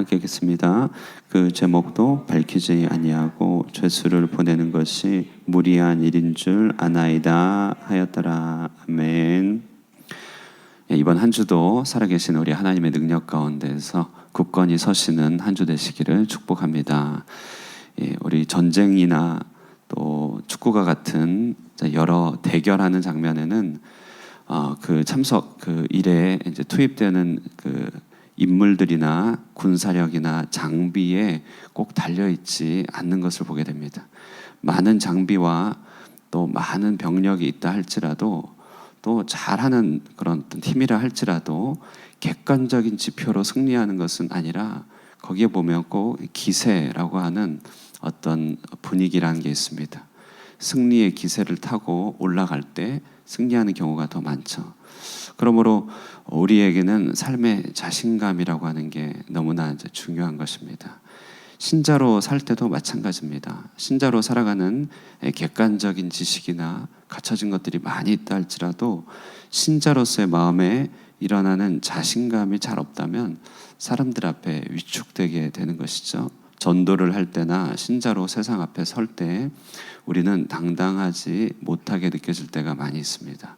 함께 읽겠습니다. 그 제목도 밝히지 아니하고 죄수를 보내는 것이 무리한 일인 줄 아나이다 하였더라. 아멘. 예, 이번 한 주도 살아계신 우리 하나님의 능력 가운데서 굳건히 서시는 한 주 되시기를 축복합니다. 예, 우리 전쟁이나 또 축구가 같은 여러 대결하는 장면에는 어, 그 참석 그 일에 이제 투입되는 그 인물들이나 군사력이나 장비에 꼭 달려 있지 않는 것을 보게 됩니다. 많은 장비와 또 많은 병력이 있다 할지라도 또 잘하는 그런 팀이라 할지라도 객관적인 지표로 승리하는 것은 아니라 거기에 보면 꼭 기세라고 하는 어떤 분위기라는 게 있습니다. 승리의 기세를 타고 올라갈 때 승리하는 경우가 더 많죠. 그러므로 우리에게는 삶의 자신감이라고 하는 게 너무나 중요한 것입니다. 신자로 살 때도 마찬가지입니다. 신자로 살아가는 객관적인 지식이나 갖춰진 것들이 많이 있다 할지라도 신자로서의 마음에 일어나는 자신감이 잘 없다면 사람들 앞에 위축되게 되는 것이죠. 전도를 할 때나 신자로 세상 앞에 설 때 우리는 당당하지 못하게 느껴질 때가 많이 있습니다.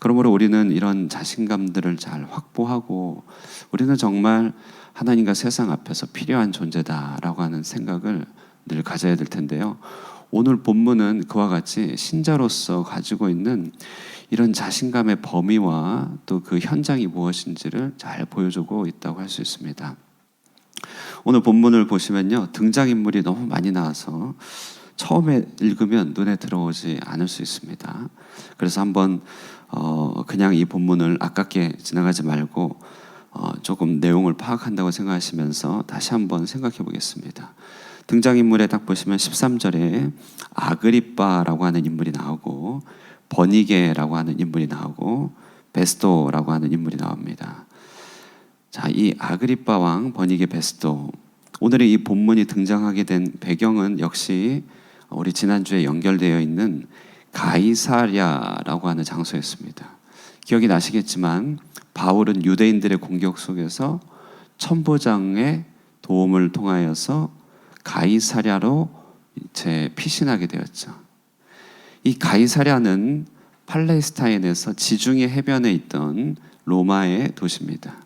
그러므로 우리는 이런 자신감들을 잘 확보하고 우리는 정말 하나님과 세상 앞에서 필요한 존재다라고 하는 생각을 늘 가져야 될 텐데요. 오늘 본문은 그와 같이 신자로서 가지고 있는 이런 자신감의 범위와 또 그 현장이 무엇인지를 잘 보여주고 있다고 할 수 있습니다. 오늘 본문을 보시면요. 등장인물이 너무 많이 나와서 처음에 읽으면 눈에 들어오지 않을 수 있습니다. 그래서 한번 어 그냥 이 본문을 아깝게 지나가지 말고 어 조금 내용을 파악한다고 생각하시면서 다시 한번 생각해 보겠습니다. 등장인물에 딱 보시면 13절에 아그리빠라고 하는 인물이 나오고 버니게라고 하는 인물이 나오고 베스토라고 하는 인물이 나옵니다. 자, 이 아그리빠 왕 버니게 베스토 오늘의 이 본문이 등장하게 된 배경은 역시 우리 지난주에 연결되어 있는 가이사랴라고 하는 장소였습니다. 기억이 나시겠지만 바울은 유대인들의 공격 속에서 천부장의 도움을 통하여서 가이사랴로 이제 피신하게 되었죠. 이 가이사랴는 팔레스타인에서 지중해 해변에 있던 로마의 도시입니다.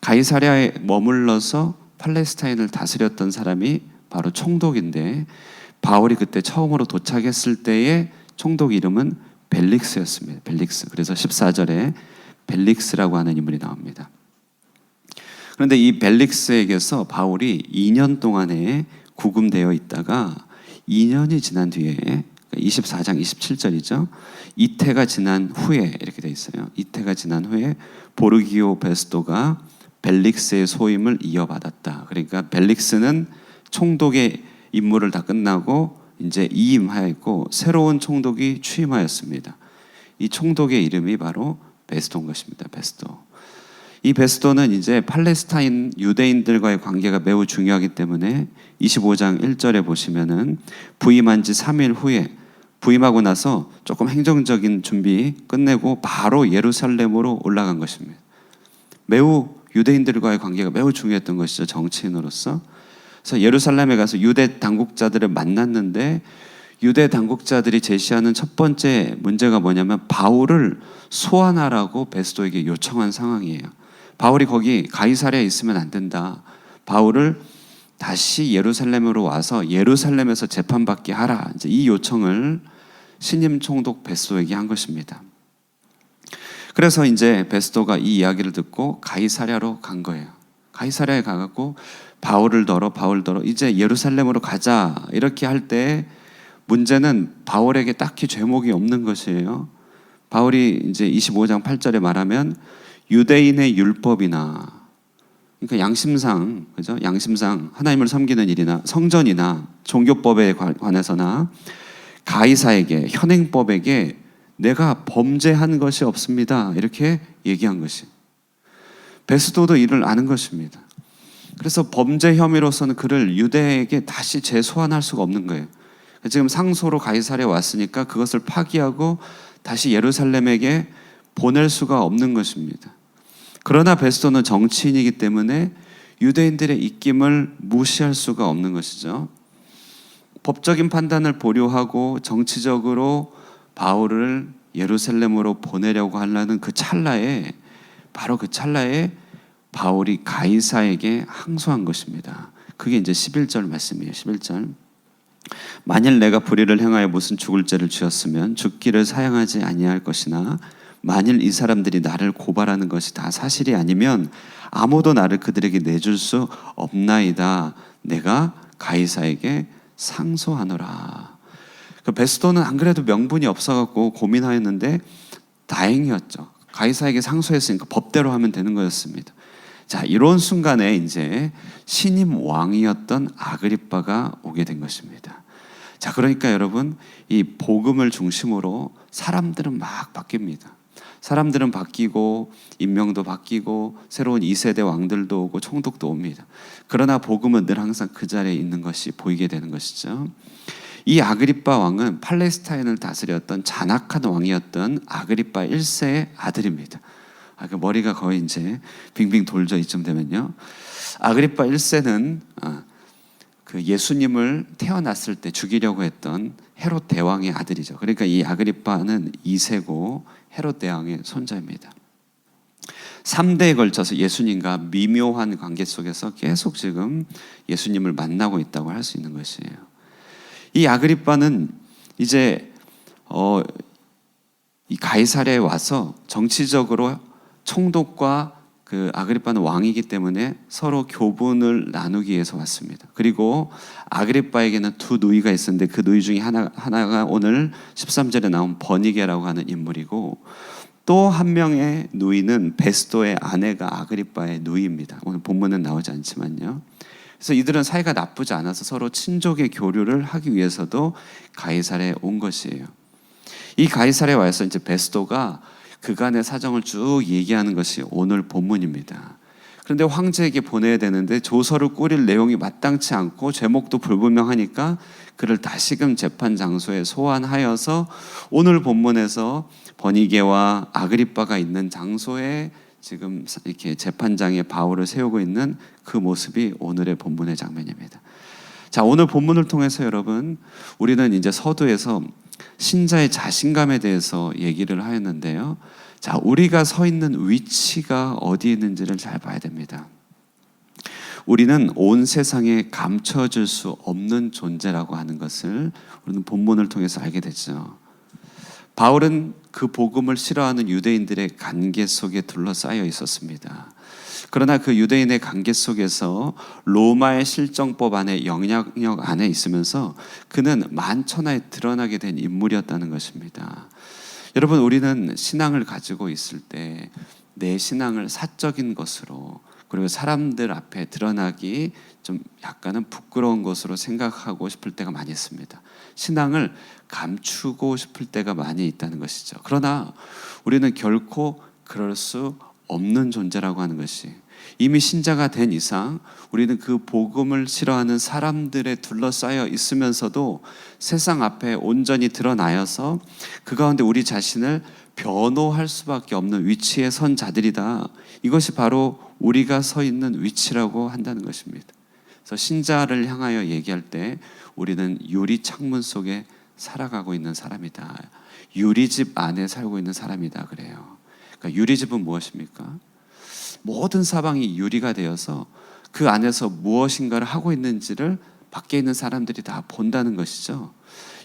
가이사랴에 머물러서 팔레스타인을 다스렸던 사람이 바로 총독인데 바울이 그때 처음으로 도착했을 때의 총독 이름은 벨릭스였습니다. 벨릭스. 그래서 14절에 벨릭스라고 하는 인물이 나옵니다. 그런데 이 벨릭스에게서 바울이 2년 동안에 구금되어 있다가 2년이 지난 뒤에 24장 27절이죠. 이태가 지난 후에 이렇게 돼 있어요. 이태가 지난 후에 보르기오 베스토가 벨릭스의 소임을 이어받았다. 그러니까 벨릭스는 총독의 임무를 다 끝나고 이제 이임하였고 새로운 총독이 취임하였습니다. 이 총독의 이름이 바로 베스토인 것입니다. 베스토. 이 베스토는 이제 팔레스타인 유대인들과의 관계가 매우 중요하기 때문에 25장 1절에 보시면은 부임한 지 3일 후에 부임하고 나서 조금 행정적인 준비 끝내고 바로 예루살렘으로 올라간 것입니다. 매우 유대인들과의 관계가 매우 중요했던 것이죠. 정치인으로서. 그래서 예루살렘에 가서 유대 당국자들을 만났는데 유대 당국자들이 제시하는 첫 번째 문제가 뭐냐면 바울을 소환하라고 베스도에게 요청한 상황이에요. 바울이 거기 가이사랴에 있으면 안 된다. 바울을 다시 예루살렘으로 와서 예루살렘에서 재판받게 하라. 이제 이 요청을 신임 총독 베스도에게 한 것입니다. 그래서 이제 베스도가 이 이야기를 듣고 가이사랴로 간 거예요. 가이사랴에 가갖고 바울을 덜어 바울 덜어 이제 예루살렘으로 가자 이렇게 할 때 문제는 바울에게 딱히 죄목이 없는 것이에요. 바울이 이제 25장 8절에 말하면 유대인의 율법이나 그러니까 양심상 그죠? 양심상 하나님을 섬기는 일이나 성전이나 종교법에 관해서나 가이사에게 현행법에게 내가 범죄한 것이 없습니다. 이렇게 얘기한 것이. 베스도도 이를 아는 것입니다. 그래서 범죄 혐의로서는 그를 유대에게 다시 재소환할 수가 없는 거예요. 지금 상소로 가이사랴에 왔으니까 그것을 파기하고 다시 예루살렘에게 보낼 수가 없는 것입니다. 그러나 베스도는 정치인이기 때문에 유대인들의 입김을 무시할 수가 없는 것이죠. 법적인 판단을 보류하고 정치적으로 바울을 예루살렘으로 보내려고 하려는 그 찰나에 바로 그 찰나에 바울이 가이사에게 항소한 것입니다. 그게 이제 11절 말씀이에요. 11절. 만일 내가 불의를 행하여 무슨 죽을 죄를 지었으면 죽기를 사양하지 아니할 것이나 만일 이 사람들이 나를 고발하는 것이 다 사실이 아니면 아무도 나를 그들에게 내줄 수 없나이다. 내가 가이사에게 상소하노라. 그 베스도는 안 그래도 명분이 없어갖고 고민하였는데 다행이었죠. 가이사에게 상소했으니까 법대로 하면 되는 거였습니다. 자, 이런 순간에 이제 신임 왕이었던 아그리빠가 오게 된 것입니다. 자, 그러니까 여러분, 이 복음을 중심으로 사람들은 막 바뀝니다. 사람들은 바뀌고 인명도 바뀌고 새로운 2세대 왕들도 오고 총독도 옵니다. 그러나 복음은 늘 항상 그 자리에 있는 것이 보이게 되는 것이죠. 이 아그리빠 왕은 팔레스타인을 다스렸던 잔악한 왕이었던 아그리빠 1세의 아들입니다. 아, 그 머리가 거의 이제 빙빙 돌죠 이쯤 되면요. 아그리빠 1세는 아, 그 예수님을 태어났을 때 죽이려고 했던 헤롯 대왕의 아들이죠. 그러니까 이 아그리빠는 2세고 헤롯 대왕의 손자입니다. 3대에 걸쳐서 예수님과 미묘한 관계 속에서 계속 지금 예수님을 만나고 있다고 할 수 있는 것이에요. 이 아그리빠는 이제 어, 이 가이사랴에 와서 정치적으로 총독과 그 아그리빠는 왕이기 때문에 서로 교분을 나누기 위해서 왔습니다. 그리고 아그리빠에게는 두 누이가 있었는데 그 누이 중에 하나 하나가 오늘 13절에 나온 버니게라고 하는 인물이고 또 한 명의 누이는 베스도의 아내가 아그리빠의 누이입니다. 오늘 본문은 나오지 않지만요. 그래서 이들은 사이가 나쁘지 않아서 서로 친족의 교류를 하기 위해서도 가이사랴에 온 것이에요. 이 가이사랴에 와서 이제 베스도가 그간의 사정을 쭉 얘기하는 것이 오늘 본문입니다. 그런데 황제에게 보내야 되는데 조서를 꾸릴 내용이 마땅치 않고 제목도 불분명하니까 그를 다시금 재판 장소에 소환하여서 오늘 본문에서 버니게와 아그리빠가 있는 장소에 지금 이렇게 재판장에 바울을 세우고 있는 그 모습이 오늘의 본문의 장면입니다. 자, 오늘 본문을 통해서 여러분 우리는 이제 서두에서 신자의 자신감에 대해서 얘기를 하였는데요. 자, 우리가 서 있는 위치가 어디에 있는지를 잘 봐야 됩니다. 우리는 온 세상에 감춰질 수 없는 존재라고 하는 것을 우리는 본문을 통해서 알게 되죠. 바울은 그 복음을 싫어하는 유대인들의 관계 속에 둘러싸여 있었습니다. 그러나 그 유대인의 관계 속에서 로마의 실정법 안에 영향력 안에 있으면서 그는 만천하에 드러나게 된 인물이었다는 것입니다. 여러분 우리는 신앙을 가지고 있을 때 내 신앙을 사적인 것으로 그리고 사람들 앞에 드러나기 좀 약간은 부끄러운 것으로 생각하고 싶을 때가 많이 있습니다. 신앙을 감추고 싶을 때가 많이 있다는 것이죠. 그러나 우리는 결코 그럴 수 없는 존재라고 하는 것이 이미 신자가 된 이상 우리는 그 복음을 싫어하는 사람들에 둘러싸여 있으면서도 세상 앞에 온전히 드러나여서 그 가운데 우리 자신을 변호할 수밖에 없는 위치에 선 자들이다. 이것이 바로 우리가 서 있는 위치라고 한다는 것입니다. 그래서 신자를 향하여 얘기할 때 우리는 유리 창문 속에 살아가고 있는 사람이다. 유리집 안에 살고 있는 사람이다 그래요. 그러니까 유리집은 무엇입니까? 모든 사방이 유리가 되어서 그 안에서 무엇인가를 하고 있는지를 밖에 있는 사람들이 다 본다는 것이죠.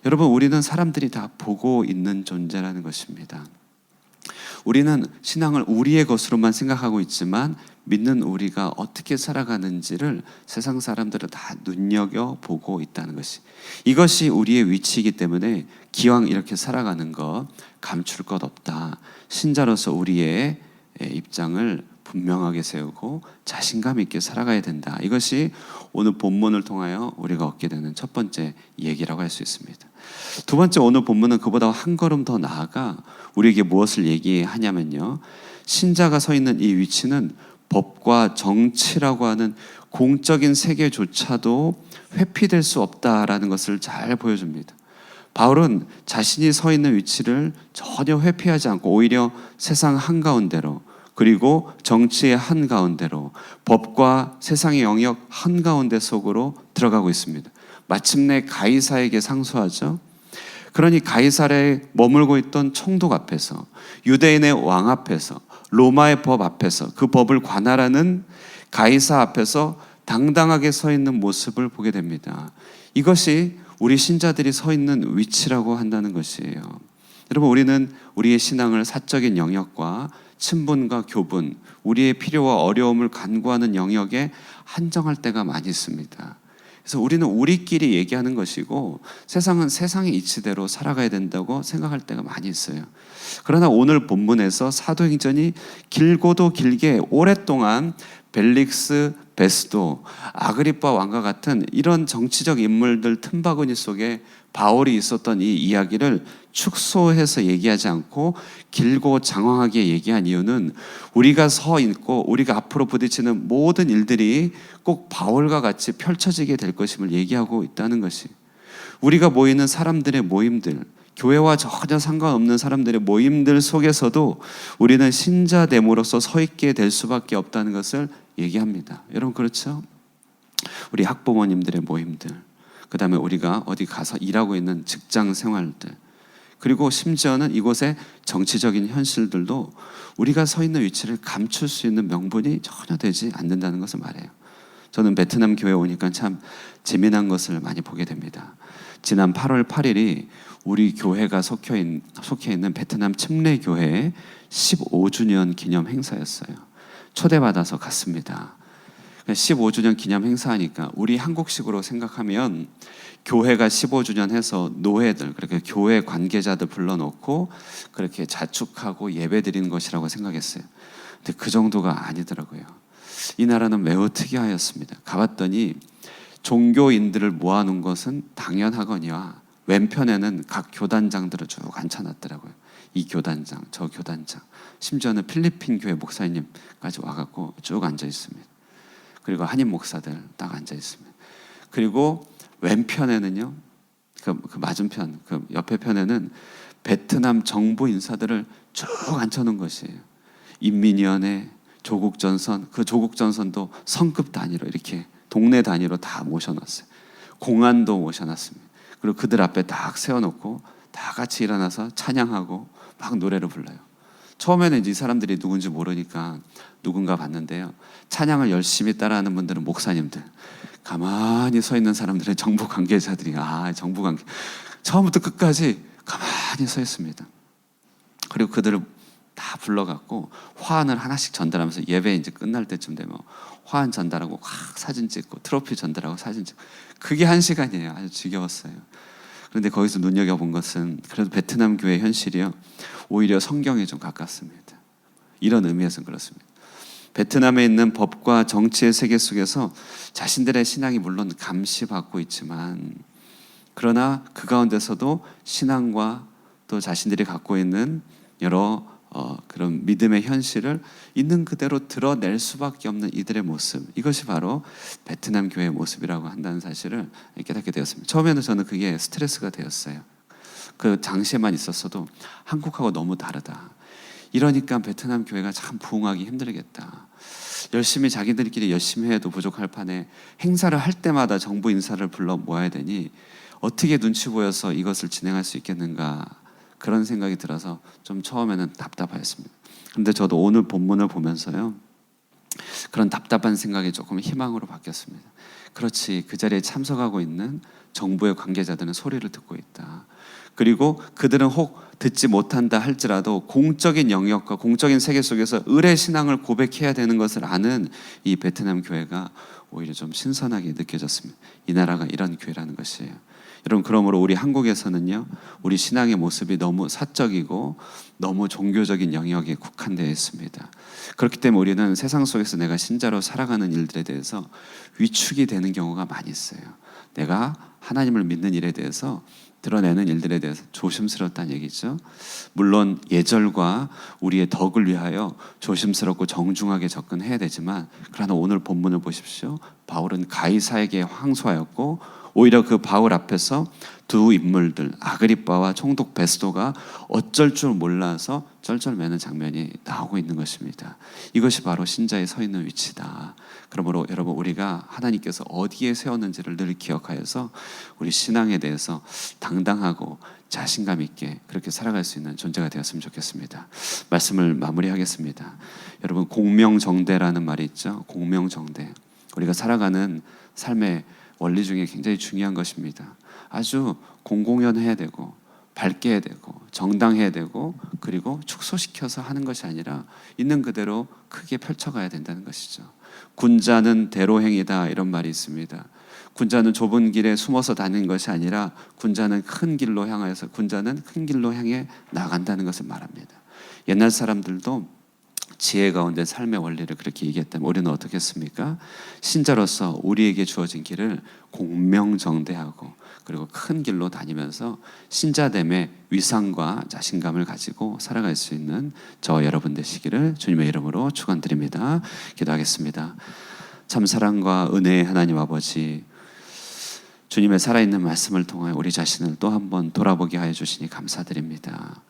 여러분, 우리는 사람들이 다 보고 있는 존재라는 것입니다. 우리는 신앙을 우리의 것으로만 생각하고 있지만 믿는 우리가 어떻게 살아가는지를 세상 사람들은 다 눈여겨 보고 있다는 것이 이것이 우리의 위치이기 때문에 기왕 이렇게 살아가는 것 감출 것 없다. 신자로서 우리의 입장을 분명하게 세우고 자신감 있게 살아가야 된다. 이것이 오늘 본문을 통하여 우리가 얻게 되는 첫 번째 얘기라고 할 수 있습니다. 두 번째 오늘 본문은 그보다 한 걸음 더 나아가 우리에게 무엇을 얘기하냐면요. 신자가 서 있는 이 위치는 법과 정치라고 하는 공적인 세계조차도 회피될 수 없다라는 것을 잘 보여줍니다. 바울은 자신이 서 있는 위치를 전혀 회피하지 않고 오히려 세상 한가운데로 그리고 정치의 한가운데로 법과 세상의 영역 한가운데 속으로 들어가고 있습니다. 마침내 가이사에게 상소하죠. 그러니 가이사에 머물고 있던 총독 앞에서 유대인의 왕 앞에서 로마의 법 앞에서 그 법을 관할하는 가이사 앞에서 당당하게 서 있는 모습을 보게 됩니다. 이것이 우리 신자들이 서 있는 위치라고 한다는 것이에요. 여러분 우리는 우리의 신앙을 사적인 영역과 친분과 교분, 우리의 필요와 어려움을 간구하는 영역에 한정할 때가 많이 있습니다. 그래서 우리는 우리끼리 얘기하는 것이고 세상은 세상의 이치대로 살아가야 된다고 생각할 때가 많이 있어요. 그러나 오늘 본문에서 사도행전이 길고도 길게 오랫동안 벨릭스 베스도 아그리파 왕과 같은 이런 정치적 인물들 틈바구니 속에 바울이 있었던 이 이야기를 축소해서 얘기하지 않고 길고 장황하게 얘기한 이유는 우리가 서 있고 우리가 앞으로 부딪히는 모든 일들이 꼭 바울과 같이 펼쳐지게 될 것임을 얘기하고 있다는 것이 우리가 모이는 사람들의 모임들 교회와 전혀 상관없는 사람들의 모임들 속에서도 우리는 신자됨으로써 서 있게 될 수밖에 없다는 것을 얘기합니다. 여러분 그렇죠? 우리 학부모님들의 모임들, 그 다음에 우리가 어디 가서 일하고 있는 직장 생활들, 그리고 심지어는 이곳의 정치적인 현실들도 우리가 서 있는 위치를 감출 수 있는 명분이 전혀 되지 않는다는 것을 말해요. 저는 베트남 교회 오니까 참 재미난 것을 많이 보게 됩니다. 지난 8월 8일이 우리 교회가 속해 있는, 속해 있는 베트남 침례 교회의 15주년 기념 행사였어요. 초대받아서 갔습니다. 15주년 기념 행사하니까 우리 한국식으로 생각하면 교회가 15주년 해서 노회들 그렇게 교회 관계자들 불러놓고 그렇게 자축하고 예배 드리는 것이라고 생각했어요. 근데 그 정도가 아니더라고요. 이 나라는 매우 특이하였습니다. 가봤더니 종교인들을 모아놓은 것은 당연하거니와 왼편에는 각 교단장들을 쭉 앉혀놨더라고요. 이 교단장, 저 교단장, 심지어는 필리핀 교회 목사님까지 와갖고 쭉 앉아 있습니다. 그리고 한인 목사들 딱 앉아 있습니다. 그리고 왼편에는요, 그, 그 맞은편, 그 옆에 편에는 베트남 정부 인사들을 쭉 앉혀놓은 것이에요. 인민위원회, 조국 전선, 그 조국 전선도 성급 단위로 이렇게 동네 단위로 다 모셔놨어요. 공안도 모셔놨습니다. 그리고 그들 앞에 딱 세워놓고 다 같이 일어나서 찬양하고 막 노래를 불러요. 처음에는 이제 이 사람들이 누군지 모르니까 누군가 봤는데요. 찬양을 열심히 따라하는 분들은 목사님들. 가만히 서 있는 사람들은 정부 관계자들이 아 정부 관계 처음부터 끝까지 가만히 서 있습니다. 그리고 그들을 다 불러갖고 화환을 하나씩 전달하면서 예배 이제 끝날 때쯤 되면 화환 전달하고 확 사진 찍고 트로피 전달하고 사진 찍고 그게 한 시간이에요. 아주 지겨웠어요. 그런데 거기서 눈여겨본 것은 그래도 베트남 교회 현실이요. 오히려 성경에 좀 가깝습니다. 이런 의미에서 그렇습니다. 베트남에 있는 법과 정치의 세계 속에서 자신들의 신앙이 물론 감시받고 있지만 그러나 그 가운데서도 신앙과 또 자신들이 갖고 있는 여러 어, 그런 믿음의 현실을 있는 그대로 드러낼 수밖에 없는 이들의 모습 이것이 바로 베트남 교회의 모습이라고 한다는 사실을 깨닫게 되었습니다. 처음에는 저는 그게 스트레스가 되었어요. 그 당시에만 있었어도 한국하고 너무 다르다. 이러니까 베트남 교회가 참 부흥하기 힘들겠다. 열심히 자기들끼리 열심히 해도 부족할 판에 행사를 할 때마다 정부 인사를 불러 모아야 되니 어떻게 눈치 보여서 이것을 진행할 수 있겠는가 그런 생각이 들어서 좀 처음에는 답답하였습니다. 그런데 저도 오늘 본문을 보면서요. 그런 답답한 생각이 조금 희망으로 바뀌었습니다. 그렇지 그 자리에 참석하고 있는 정부의 관계자들은 소리를 듣고 있다. 그리고 그들은 혹 듣지 못한다 할지라도 공적인 영역과 공적인 세계 속에서 의뢰 신앙을 고백해야 되는 것을 아는 이 베트남 교회가 오히려 좀 신선하게 느껴졌습니다. 이 나라가 이런 교회라는 것이에요. 여러분 그러므로 우리 한국에서는요 우리 신앙의 모습이 너무 사적이고 너무 종교적인 영역에 국한되어 있습니다. 그렇기 때문에 우리는 세상 속에서 내가 신자로 살아가는 일들에 대해서 위축이 되는 경우가 많이 있어요. 내가 하나님을 믿는 일에 대해서 드러내는 일들에 대해서 조심스럽다는 얘기죠. 물론 예절과 우리의 덕을 위하여 조심스럽고 정중하게 접근해야 되지만 그러나 오늘 본문을 보십시오. 바울은 가이사에게 항소하였고 오히려 그 바울 앞에서 두 인물들 아그리빠와 총독 베스도가 어쩔 줄 몰라서 쩔쩔매는 장면이 나오고 있는 것입니다. 이것이 바로 신자의 서 있는 위치다. 그러므로 여러분 우리가 하나님께서 어디에 세웠는지를 늘 기억하여서 우리 신앙에 대해서 당당하고 자신감 있게 그렇게 살아갈 수 있는 존재가 되었으면 좋겠습니다. 말씀을 마무리하겠습니다. 여러분 공명정대라는 말이 있죠. 공명정대. 우리가 살아가는 삶의 원리 중에 굉장히 중요한 것입니다. 아주 공공연해야 되고 밝게 해야 되고 정당해야 되고 그리고 축소시켜서 하는 것이 아니라 있는 그대로 크게 펼쳐가야 된다는 것이죠. 군자는 대로행이다 이런 말이 있습니다. 군자는 좁은 길에 숨어서 다니는 것이 아니라 군자는 큰 길로 향하여서 군자는 큰 길로 향해 나간다는 것을 말합니다. 옛날 사람들도 지혜 가운데 삶의 원리를 그렇게 얘기했다면 우리는 어떻겠습니까? 신자로서 우리에게 주어진 길을 공명정대하고 그리고 큰 길로 다니면서 신자됨의 위상과 자신감을 가지고 살아갈 수 있는 저 여러분 되시기를 주님의 이름으로 축원드립니다. 기도하겠습니다. 참 사랑과 은혜의 하나님 아버지 주님의 살아있는 말씀을 통해 우리 자신을 또 한번 돌아보게 하여 주시니 감사드립니다.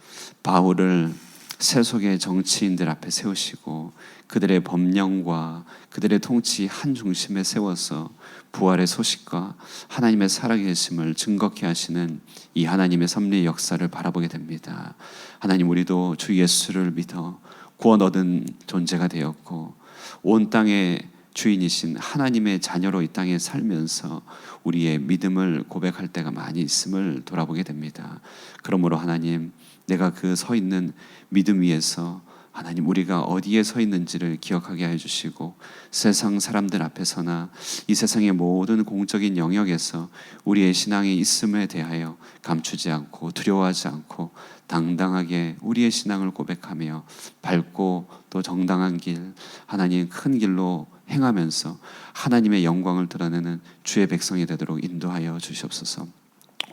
바울을 세속의 정치인들 앞에 세우시고 그들의 법령과 그들의 통치 한 중심에 세워서 부활의 소식과 하나님의 살아계심을 증거케 하시는 이 하나님의 섭리 역사를 바라보게 됩니다. 하나님 우리도 주 예수를 믿어 구원 얻은 존재가 되었고 온 땅의 주인이신 하나님의 자녀로 이 땅에 살면서 우리의 믿음을 고백할 때가 많이 있음을 돌아보게 됩니다. 그러므로 하나님 내가 그 서 있는 믿음 위에서 하나님 우리가 어디에 서 있는지를 기억하게 해 주시고 세상 사람들 앞에서나 이 세상의 모든 공적인 영역에서 우리의 신앙이 있음에 대하여 감추지 않고 두려워하지 않고 당당하게 우리의 신앙을 고백하며 밝고 또 정당한 길 하나님 큰 길로 행하면서 하나님의 영광을 드러내는 주의 백성이 되도록 인도하여 주시옵소서.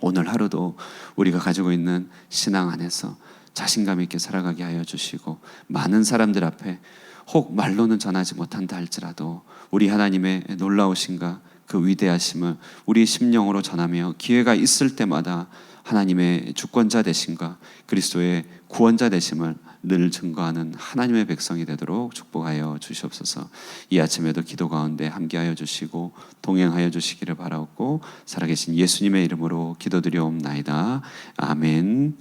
오늘 하루도 우리가 가지고 있는 신앙 안에서 자신감 있게 살아가게 하여 주시고 많은 사람들 앞에 혹 말로는 전하지 못한다 할지라도 우리 하나님의 놀라우신가 그 위대하심을 우리 심령으로 전하며 기회가 있을 때마다 하나님의 주권자 되신가 그리스도의 구원자 되심을 늘 증거하는 하나님의 백성이 되도록 축복하여 주시옵소서. 이 아침에도 기도 가운데 함께하여 주시고 동행하여 주시기를 바라옵고 살아계신 예수님의 이름으로 기도드리옵나이다. 아멘.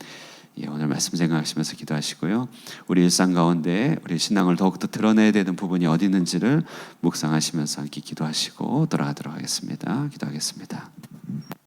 예, 오늘 말씀 생각하시면서 기도하시고요. 우리 일상 가운데 우리 신앙을 더욱더 드러내야 되는 부분이 어디 있는지를 묵상하시면서 함께 기도하시고 돌아가도록 하겠습니다. 기도하겠습니다.